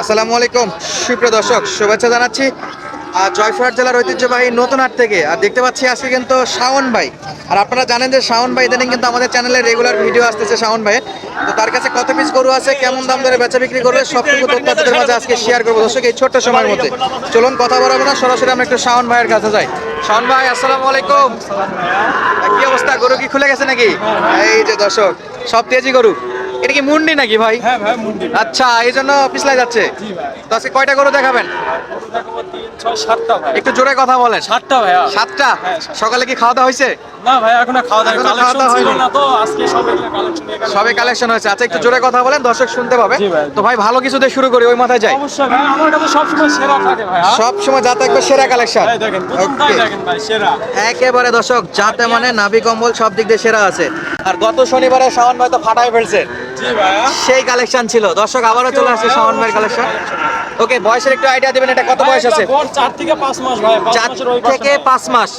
আসসালামু আলাইকুম। সুপ্রিয় দর্শক, শুভেচ্ছা জানাচ্ছি। জয়পুরহাট জেলার ঐতিহ্যবাহী নতুন হাট থেকে। আর দেখতে পাচ্ছি আজকে কিন্তু শাওন ভাই। আর আপনারা জানেন যে শাওন ভাই ইদানিং কিন্তু আমাদের চ্যানেলে রেগুলার ভিডিও আসতেছে শাওন ভাইয়ের। তো তার কাছে কত পিস গরু আছে, কেমন দাম ধরে বেচা বিক্রি করবে, সবটুকু তথ্য আপনাদের মাঝে আজকে শেয়ার করব। দর্শক, এই ছোট্ট সময়ের মধ্যে। চলুন, কথা বলব না, সরাসরি আমরা একটু শাওন ভাইয়ের কাছে যাই। শাওন ভাই, আসসালামু আলাইকুম। কি অবস্থা? গরু কি খুলে গেছে নাকি? এই যে দর্শক, সব তেজি গরু। এটা কি মুন্ডি নাকি ভাই? হ্যাঁ ভাই মুন্ডি আচ্ছা এই জন্য পিছলাই যাচ্ছে। তো আজকে কয়টা গরু দেখাবেন? সাতটা ভাই একটু জোরে কথা বলেন। সাতটা ভাইয়া। সাতটা? হ্যাঁ, সকালে কি খাওয়া দাওয়া হয়েছে? না ভাই এখনও খাওয়া দাওয়া এখনও খাওয়া কালেকশন দাওয়া ছিল হয়নি। না তো আজকে সবে কালেকশন সবে কালেকশন হয়েছে। আচ্ছা একটু জোরে কথা বলেন দর্শক শুনতে পাবে। তো ভাই ভালো কিছু দিয়ে শুরু করি ওই মাথায় যাই। অবশ্যই ভাই আমার কাছে সবসময় সেরা থাকে ভাই সব সময় যাতে একটু সেরা কালেকশন দেখেন দেখেন ভাই সেরা। একেবারে দর্শক যাতে মানে নাভি কম্বল সব দিক দিয়ে সেরা আছে। আর গত শনিবারে শাওন ভাই তো ফাটাই ফেলছে। সেই কালেকশন ছিল। দর্শক আবারও চলে আসছে শাওন ভাইয়ের কালেকশন ওকে বয়সের একটু আইডিয়া দিবেন এটা কত বয়স আছে? চার থেকে পাঁচ মাস ভাই চার থেকে পাঁচ মাস।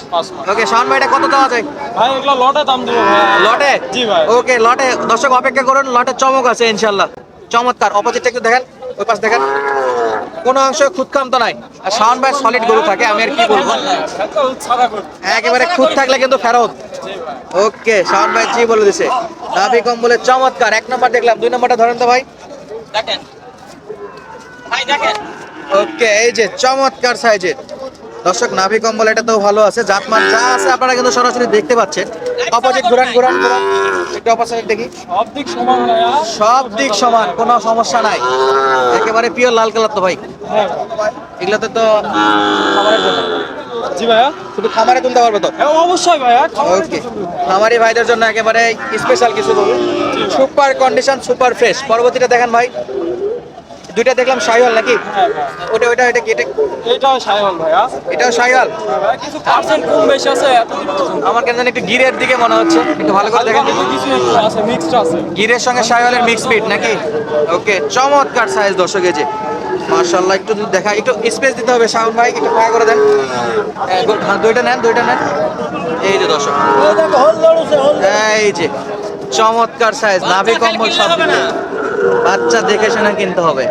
ওকে শাওন ভাই এটা কত দেওয়া যায়? ভাই এগুলো লটে দাম দেবো লটে? জি ভাই। ওকে লটে। দর্শক অপেক্ষা করুন লটে চমক আছে ইনশাল্লাহ চমৎকার। অপোজিটটা একটু দেখেন ওই পাশ দেখেন। কোনো অংশ খুদখাম তো নাই। আর শাওন ভাই সলিড গরু থাকে আমি আর কি বলব? কর একেবারে খুদ থাকলে কিন্তু ফেরত। ওকে শাওন ভাই জি বলে দিছে। নাভি কম্বলের চমৎকার এক নম্বর দেখলাম দুই নম্বরটা ধরেন তো ভাই। দেখেন। ভাই দেখেন। ওকে এই যে চমৎকার সাইজের দর্শক নাভি কম্বল এটা তো ভালো আছে। জাতমান যা আছে আপনারা কিন্তু সরাসরি দেখতে পাচ্ছেন। অপোজিট ঘুরান ঘুরান ঘুরান। একটু অপোজিট দেখি। সব দিক সমান সব দিক সমান কোনো সমস্যা নাই। একেবারে পিওর লাল কালার তো ভাই। হ্যাঁ ভাই। এগুলোতে তো খামারের জন্য। ভাইয়া? শুধু খামারে তুলতে পারবে তো? হ্যাঁ অবশ্যই ভাইয়া। ওকে। খামারি ভাইদের জন্য একেবারে স্পেশাল কিছু দেবো সুপার কন্ডিশন সুপার ফ্রেশ পরবর্তীটা দেখেন ভাই। দুইটা দেখলাম শাহিওয়াল নাকি? হ্যাঁ ওটা ওটা এটা কি এটাও সাইহল ভাইয়া। এটাও শাহিওয়াল কিছু পার্সেন্ট কম বেশি আছে আমার কেন জানি একটু গিরের দিকে মনে হচ্ছে। একটু ভালো করে দেখেন। কিছু আছে মিক্সড আছে। গিরের সঙ্গে শাহিওয়ালের মিক্স পিট নাকি? ওকে চমৎকার সাইজ দর্শক যে। মার্শাল্লাহ একটু যদি দেখা একটু স্পেস দিতে হবে শাওন ভাই একটু ফাঁকা করে দেন। হ্যাঁ, দুইটা নেন দুইটা নেন। এই যে দর্শক। এই যে চমৎকার সাইজ নাভি কম্বল সব বাচ্চা দেখে শুনে কিনতে হবে।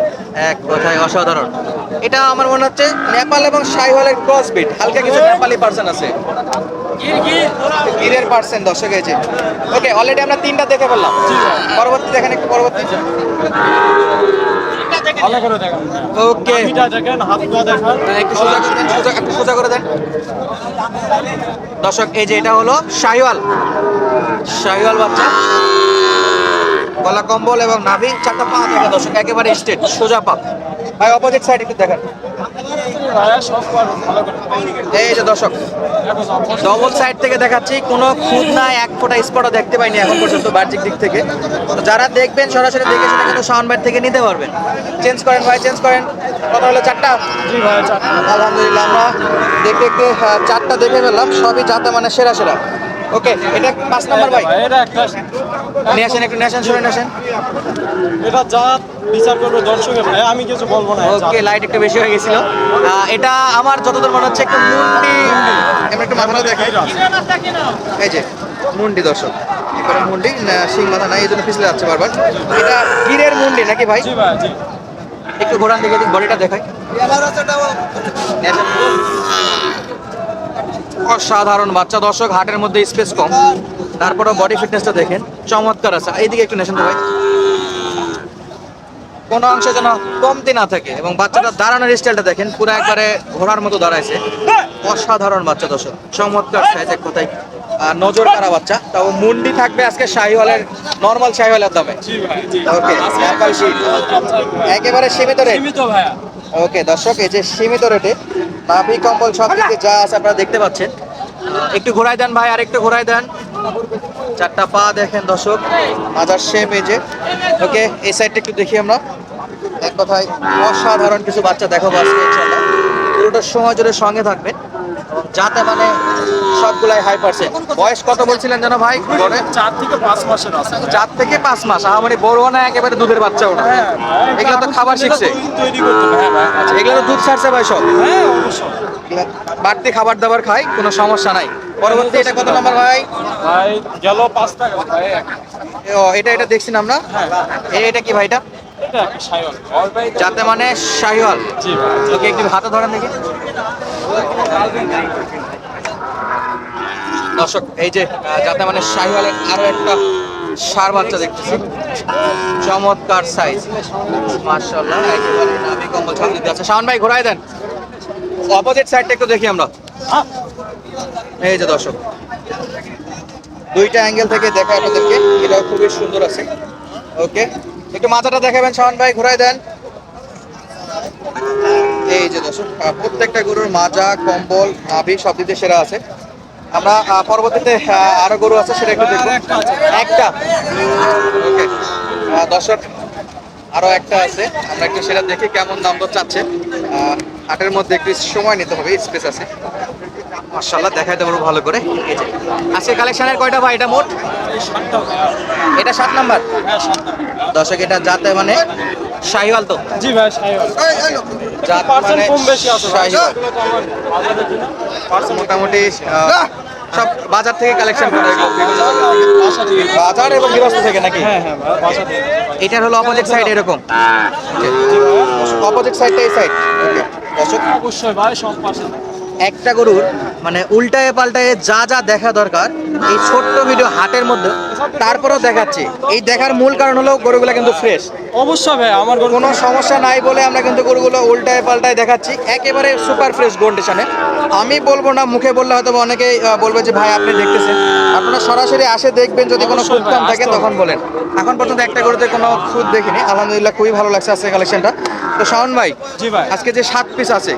এক কথায় অসাধারণ। এটা আমার মনে হচ্ছে নেপাল এবং শাইওয়ালের ক্রস বিট হালকা কিছু নেপালি পার্সন আছে। গিরের পার্সেন্ট দর্শক যে। ওকে অলরেডি আমরা তিনটা দেখে ফেললাম। পরবর্তী দেখেন একটু পরবর্তী। ভালো করে দেখেন। ওকে। নাভিটা দেখেন হাতটা দেখেন। একটু সোজা করে দেন সোজা একটু সোজা করে দেন। দর্শক এই যে এটা হলো শাহিওয়াল। শাহিওয়াল বাচ্চা। গলা কম্বল এবং নাভি চারটা পা থাকে দর্শক একেবারে স্টেট সোজা পাপ ভাই অপোজিট সাইড একটু দেখেন। এই যে দর্শক ডবল সাইড থেকে দেখাচ্ছি কোনো খুঁত নাই এক ফোঁটা স্পটও দেখতে পাইনি এখন পর্যন্ত বাহ্যিক দিক থেকে। তো যারা দেখবেন সরাসরি দেখে সেটা কিন্তু সাউন্ড বাইট থেকে নিতে পারবেন। চেঞ্জ করেন ভাই চেঞ্জ করেন। কত হলো চারটা? জি আলহামদুলিল্লাহ আমরা দেখে দেখতে আহ, চারটা দেখে ফেললাম সবই যাতে মানে সেরা সেরা। ওকে এটা পাঁচ নাম্বার ভাই। এটা একটা নিয়ে আসেন একটু নিয়ে আসেন সরে নিয়ে আসেন। এটা জাত বিচার করবে দর্শকের ভাই আমি কিছু বলব না ওকে লাইট একটু বেশি হয়ে গেছিল। এটা আমার যতদূর মনে হচ্ছে একটু মুন্ডি এমন একটু মাথাটা দেখে এই যে মুন্ডি দর্শক। এবারে মুন্ডি? শিং মাথা নাই এই জন্য পিছলে যাচ্ছে বারবার। এটা গিরের মুন্ডি নাকি ভাই? জি ভাই জি। একটু ঘোরান দিকে বডিটা দেখাই। অসাধারণ বাচ্চা। দর্শক হাটের মধ্যে স্পেস কম। তারপরে বডি ফিটনেসটা দেখেন। চমৎকার আছে। এইদিকে একটু নেশন ভাই কোনো অংশ যেন কমতি না থাকে এবং বাচ্চাটা দাঁড়ানোর স্টাইলটা দেখেন। পুরো একবারে ঘোড়ার মতো দাঁড়াইছে। অসাধারণ বাচ্চা দর্শক। চমৎকার সাইজ এক কথায়। আর নজর কারা বাচ্চা। তাও মুন্ডি থাকবে আজকে শাহিওয়ালের নর্মাল শাহিওয়ালের দামে। ওকে একেবারে সীমিত রেট সীমিত ভাইয়া। ওকে, দর্শক, এই যে সীমিত রেটে নাভি কম্বল সব দিকে যা আছে আপনারা দেখতে পাচ্ছেন। একটু ঘোরাই দেন ভাই আর একটু ঘোরাই দেন। চারটা পা দেখেন দর্শক, মাজার সেম এই যে। ওকে, এই সাইডটা একটু দেখি আমরা। এক কথায় অসাধারণ কিছু বাচ্চা দেখো আজকে, ইনশাআল্লাহ। পুরোটা সময় জুড়ে সঙ্গে থাকবেন। যাতে মানে সবগুলাই হাই পার্সেন্ট বয়স কত বলছিলেন যেন ভাই? গড়ে চার থেকে পাঁচ মাসের আছে। চার থেকে পাঁচ মাস। মানে বড় না একেবারে দুধের বাচ্চাও না হ্যাঁ এগুলো তো খাবার শিখছে। হ্যাঁ আচ্ছা এগুলো তো দুধ ছাড়ছে ভাই সব? হ্যাঁ বাড়তি খাবার দাবার খাই কোনো সমস্যা নাই। পরবর্তী এটা কত নাম্বার ভাই? ভাই গেল পাঁচ টাকা ভাই ও এটা এটা দেখছি না? আমরা এ- এটা কি ভাই এটা? এটা একটা যাতে মানে শাহিওয়াল। ওকে একটু হাতে ধরেন দেখি। দর্শক, এই যে যাতে মানে শাহিওয়ালের আরও একটা সার বাচ্চা দেখতেছি। চমৎকার সাইজ মার্শাল্লাহ একেবারে ভাই, ঘোরাই দেন। অপোজিট সাইডটা একটু দেখি আমরা। এই যে দর্শক, দুইটা অ্যাঙ্গেল থেকে দেখা আপনাদেরকে। এটাও খুবই সুন্দর আছে। ওকে একটু মাথাটা দেখাবেন, শাওন ভাই, ঘোরাই দেন। এই যে দর্শক প্রত্যেকটা গরুর মাজা কম্বল নাভি সব দিতে সেরা আছে। আমরা পরবর্তীতে আরও গরু আছে সেটা একটু দেখব। একটা। ওকে দর্শক আরও একটা আছে। আমরা একটু সেটা দেখি কেমন দাম দর চাচ্ছে। হাটের মধ্যে একটু সময় নিতে হবে স্পেস আছে। মার্শাল্লাহ দেখাইতে পারব ভালো করে। এই যে আজকে কালেকশনের কয়টা ভাই? এটা মোট? এটা সাত নাম্বার? হ্যাঁ দর্শক এটা যাতে মানে শাহিওয়াল তো? জি ভাই সাইওয়াল জাত মানে কম বেশি আছে শাহিওয়াল। পার্সেন্ট মোটামুটি সব বাজার থেকে কালেকশন করে। বাজার এবং গৃহস্থ থেকে নাকি? হ্যাঁ হ্যাঁ এটার হলো অপোজিট সাইড এরকম। অপোজিট সাইডটা এই সাইড অবশ্যই ভাই সব পাশে। একটা গরুর মানে উল্টায় পাল্টায় যা যা দেখা দরকার এই ছোট্ট ভিডিও হাটের মধ্যে তারপরেও দেখাচ্ছি। এই দেখার মূল কারণ হলো গরুগুলো কিন্তু ফ্রেশ অবশ্যই ভাই আমার কোনো সমস্যা নাই বলে আমরা কিন্তু গরুগুলো উল্টায় পাল্টায় দেখাচ্ছি। একেবারে সুপার ফ্রেশ কন্ডিশনে আমি বলব না মুখে বললে হয়তো অনেকেই বলবে যে ভাই আপনি দেখতেছেন। আপনারা সরাসরি আসে দেখবেন যদি কোনো ভাই, কম থাকে তখন বলেন। এখন পর্যন্ত একটা গরুতে কোনো খুদ দেখিনি। আলহামদুলিল্লাহ খুবই ভালো লাগছে আজকে কালেকশনটা তো শাওন ভাই আজকে যে সাত পিস আছে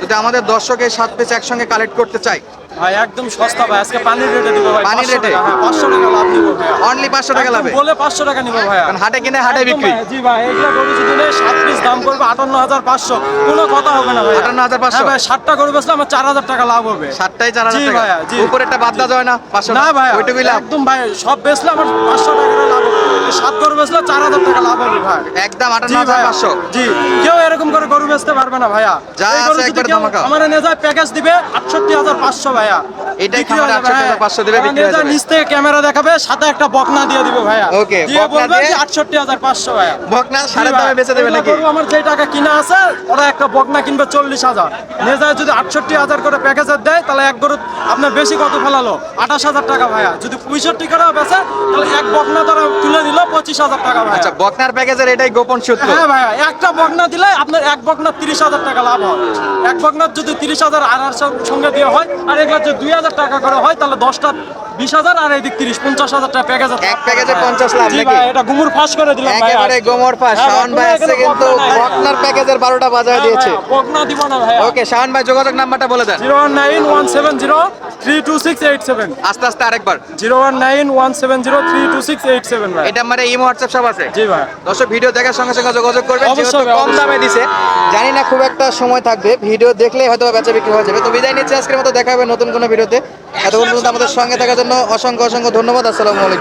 যদি আমাদের দর্শকের সাত পিস একসঙ্গে কালেক্ট করতে চাই ভাই একদম সস্তা ভাই আজকে পানির রেটে দিব ভাই পানির রেটে? হ্যাঁ 500 টাকা লাভ নিব অনলি পাঁচশো টাকা লাভে? বলে 500 টাকা নিব ভাই। কারণ হাটে কিনে হাটে বিক্রি? জি ভাই গরু যদি নেই সাত পিস দাম করবে আটান্ন হাজার পাঁচশো। কোনো কথা হবে না ভাই। 58,500 হ্যাঁ ভাই সাতটা গরু বেচলে আমার চার হাজার টাকা লাভ হবে। সাতটাই চার হাজার জি টাকা? ভাইয়া, জি। উপরেরটা বাদ দেওয়া যায় না পাঁচশো না ভাই ওইটুকুই লাভ। একদম ভাই সব বেচলে আমার পাঁচশো টাকা লাভ সাত গরু বেচলে চার হাজার টাকা লাভ হবে ভাই। একদম আটান্ন হাজার পাঁচশো। জি। কেউ এরকম করে গরু বেচতে পারবে না ভাইয়া। যা আছে যদি ধামাকা। আমার নেজায় প্যাকেজ দিবে আটষট্টি হাজার পাঁচশো ভাইয়া। এটাই বিক্রি খামারে হয়ে যাবে, 68,500। বিক্রি যাবে। নিচ থেকে ক্যামেরা দেখাবে সাথে একটা বকনা দিয়ে দিবে ভাইয়া। Okay, দিয়ে বলবে যে আটষট্টি হাজার পাঁচশো ভাইয়া। বকনা সাড়ে দামে বেচে দেবে নাকি? আমার যে টাকা কিনা আছে ওরা একটা বকনা কিনবে চল্লিশ হাজার। যদি আটষট্টি হাজার করে প্যাকেজের দেয় তাহলে এক গরু আপনার বেশি কত ফেলালো? আঠাশ হাজার টাকা ভাইয়া। যদি পঁয়ষট্টি করে বেচে তাহলে এক বকনা তারা তুলে দিল পঁচিশ হাজার টাকা ভাইয়া। আচ্ছা বকনার প্যাকেজের এটাই গোপন সূত্র। হ্যাঁ ভাই একটা বকনা দিলে আপনার এক বকনা তিরিশ হাজার টাকা লাভ হয়। এক বকনার যদি তিরিশ হাজার আর আর সঙ্গে দিয়ে হয় আর এগুলো যদি দুই হাজার টাকা করে হয় তাহলে দশটা বিশ হাজার আর এদিক তিরিশ পঞ্চাশ হাজার টাকা প্যাকেজ এক প্যাকেজে 50 লাভ নাকি? এটা গুমুর ফাঁস করে দিলাম। একেবারে গোমর পাস হ্যাঁ, ভাই কিন্তু বকনার প্যাকেজের বারোটা বাজায় হ্যাঁ দিয়েছে। বকনা দিব না ভাইয়া ওকে ভাই যোগাযোগ নাম্বারটা বলে দেন। Zero nine one seven zero three two six eight seven. আস্তে আস্তে আরেকবার। Zero one nine one seven zero three two six eight seven ভাই। এটা মানে ইমো হোয়াটসঅ্যাপ সব আছে? জি ভাই। দর্শক ভিডিও দেখার সঙ্গে সঙ্গে যোগাযোগ করবেন যেহেতু কম দামে দিছে। জানি না খুব একটা সময় থাকবে। ভিডিও দেখলেই হয়তো বেচা বিক্রি হয়ে যাবে। তো বিদায় নিচ্ছে আজকের মতো দেখা হবে নতুন কোনো ভিডিওতে। এতক্ষণ পর্যন্ত আমাদের সঙ্গে থাকার জন্য অসংখ্য অসংখ্য ধন্যবাদ। আসসালামু আলাইকুম।